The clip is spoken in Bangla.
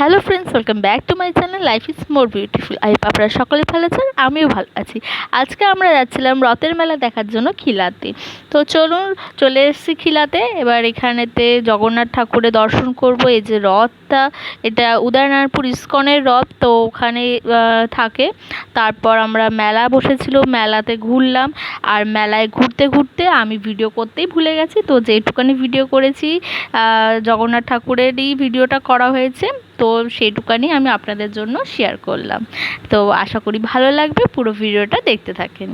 Hello friends welcome back to my channel life is more beautiful I আপনারা সকলে ভালো আছেন, আমিও ভালো আছি। আজকে আমরা যাচ্ছিলাম রথের মেলা দেখার জন্য খিলাতে। তো চলুন, চলে এসেছি খিলাতে। এবার এখানেতে জগন্নাথ ঠাকুরের দর্শন করব। এই যে রথটা, এটা উদয়নারায়ণপুর ইস্কনের রথ, তো ওখানে থাকে। তারপর আমরা মেলা বসেছিল, মেলাতে ঘুরলাম। আর মেলায় ঘুরতে ঘুরতে আমি ভিডিও করতেই ভুলে গেছি। তো যেটুকানি ভিডিও করেছি জগন্নাথ ঠাকুরেরই ভিডিওটা করা হয়েছে। তো সেইটুকানি আমি আপনাদের জন্য শেয়ার করলাম। তো আশা করি ভালো লাগবে, পুরো ভিডিওটা দেখতে থাকেন।